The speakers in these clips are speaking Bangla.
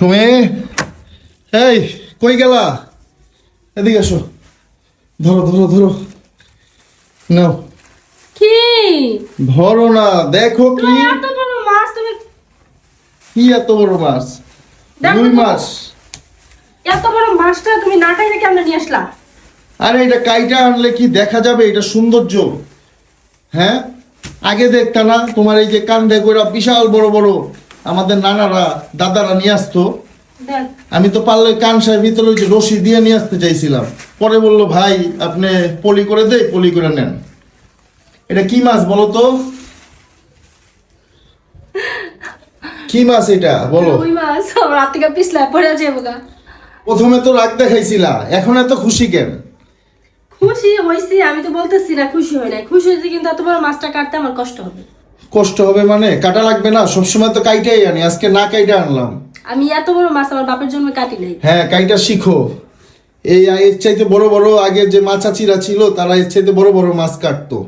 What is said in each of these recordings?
সুমি এই কই গেলা? এদিকে আসো। ধরো ধরো ধরো। নাও। কি? ধরো না দেখো কি। এত বড় মাছ তুমি কি এত বড় মাছ? দেখো রুই মাছ। এত বড় মাছটা তুমি না খাইলে কেমন নিয়ে আসলা? আরে এটা কাইটা আনলে কি দেখা যাবে? এটা সৌন্দর্য। হ্যাঁ? আগে দেখতা না তোমার এই যে কান্দে করে বিশাল বড় বড় আমাদের নানারা দাদারা নিয়ে আসতো। আমি তো পারলে কানসার ভিতরে ওই যে রশি দিয়ে নিয়ে আসতে চাইছিলাম। পরে বলল ভাই আপনি পলি করে দে পলি করে নেন। এটা কি মাছ বলো তো? কি মাছ এটা? বলো। প্রথমে তো রাগ দেখাইছিলা এখন এত খুশি কেন? খুশি হয়েছি আমি তো বলতেছি না খুশি হয় নাই। খুশি হয়েছি কিন্তু এত বড় মাছটা কাটতে আমার কষ্ট হবে। কষ্ট হবে মানে কাটা লাগবে না সবসময় তো কাইটাই আনি আজকে না কাইটা আনলাম। আমি এত বড় মাছ আমার বাপের জন্য কাটি নাই। হ্যাঁ কাইটা শিখো। এই এর চাইতে বড় বড় আগের যে মাছাচিরা ছিল তারা এর চাইতে বড় বড় মাছ কাটতো।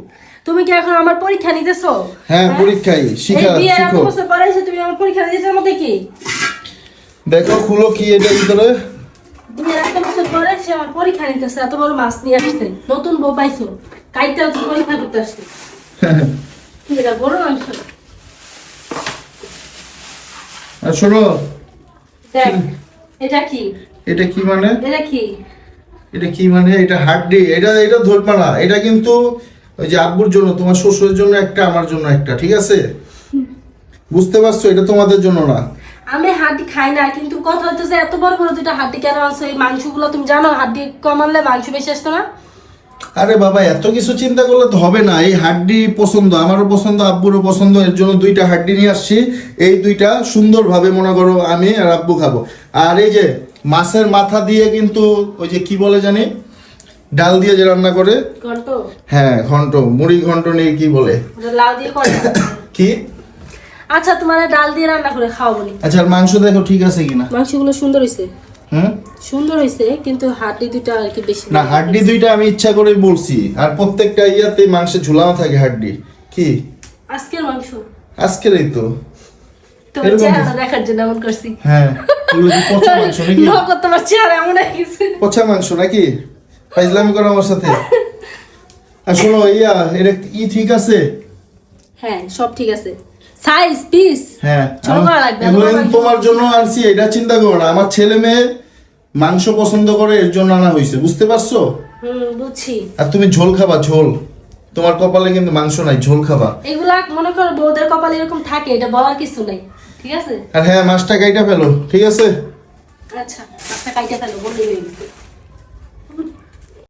তুমি কি এখন আমার পরীক্ষা নিতেছো? হ্যাঁ পরীক্ষায় এই শিখা। বিয়ের এত শিখো বছর পরে এসে তুমি আমার পরীক্ষা দিতেছো মধ্যে কি দেখো খুলো কি এটা ভিতরে বিয়ের একটা বছর পরে আমার পরীক্ষা নিতেছে এত বড় মাছ নিয়ে আসছে নতুন বউ পাইছো তুমি পরীক্ষা করতে আসছে কি এটা বড় মাংস শোনো দেখ এটা কি? এটা কি মানে? এটা কি? এটা কি মানে? এটা হাড্ডি। এটা এটা ধরবা না এটা কিন্তু ওই যে আব্বুর জন্য তোমার শ্বশুরের জন্য একটা আমার জন্য একটা ঠিক আছে? বুঝতে পারছ? এটা তোমাদের জন্য না। আমি হাড্ডি খাই না কিন্তু কথা হচ্ছে যে এত বড় বড় দুটো হাড্ডি কেন আনছো? এই মাংসগুলো তুমি জানো হাড্ডি কম আনলে মাংস বেশি আসতো না? আরে বাবা এত কিছু চিন্তা করলে তো হবে না। এই হাড্ডি পছন্দ আমারও পছন্দ আব্বুরও পছন্দ এর জন্য দুইটা হাড্ডি নিয়ে আসছি। এই দুইটা সুন্দরভাবে মনে করো আমি আর আব্বু খাব। আর এই যে মাছের মাথা দিয়ে কিন্তু ওই যে কি বলে জানি? ডাল দিয়ে যে রান্না করে? হ্যাঁ ঘন্ট মুড়ি ঘন্ট নিয়ে কি বলে? কি? আচ্ছা তোমার ডাল দিয়ে রান্না করে খাও বলি আচ্ছা আর মাংস দেখো ঠিক আছে কিনা? মাংসগুলো সুন্দর হয়েছে হুম? সুন্দর হয়েছে কিন্তু হাড্ডি দুটা আর কি বেশি না হাড্ডি দুইটা আমি ইচ্ছা করে বলছি। আর প্রত্যেকটা ইয়াতে মাংসে ঝুলানো থাকে হাড্ডি। কি? আজকের মাংস। তো। তোমার চেহারা দেখার জন্য এমন করছি। হ্যাঁ পচা মাংস নাকি? নগদ তোমার চেহারা এমন পচা মাংস নাকি? ফাইজলামি করো আমার সাথে। আর শোনো ইয়া এটা ই ঠিক আছে? হ্যাঁ সব ঠিক আছে। সাইজ পিস হ্যাঁ। তোমার জন্য আনছি এটা চিন্তা করো না। আমার ছেলে মেয়ে মাংস পছন্দ করে এর জন্য আনা হয়েছে। বুঝতে পারছ? হুম বুঝছি। আর তুমি ঝোল খাবা ঝোল। তোমার কপালে কিন্তু মাংস নাই ঝোল খাবা। এগুলা মনে করো বউদের কপালে এরকম থাকে এটা বলার কিছু নাই। ঠিক আছে? আর হ্যাঁ মাছটা কাইটা ফেলো ঠিক আছে? আচ্ছা মাছটা কাইটা ফেলো বললেই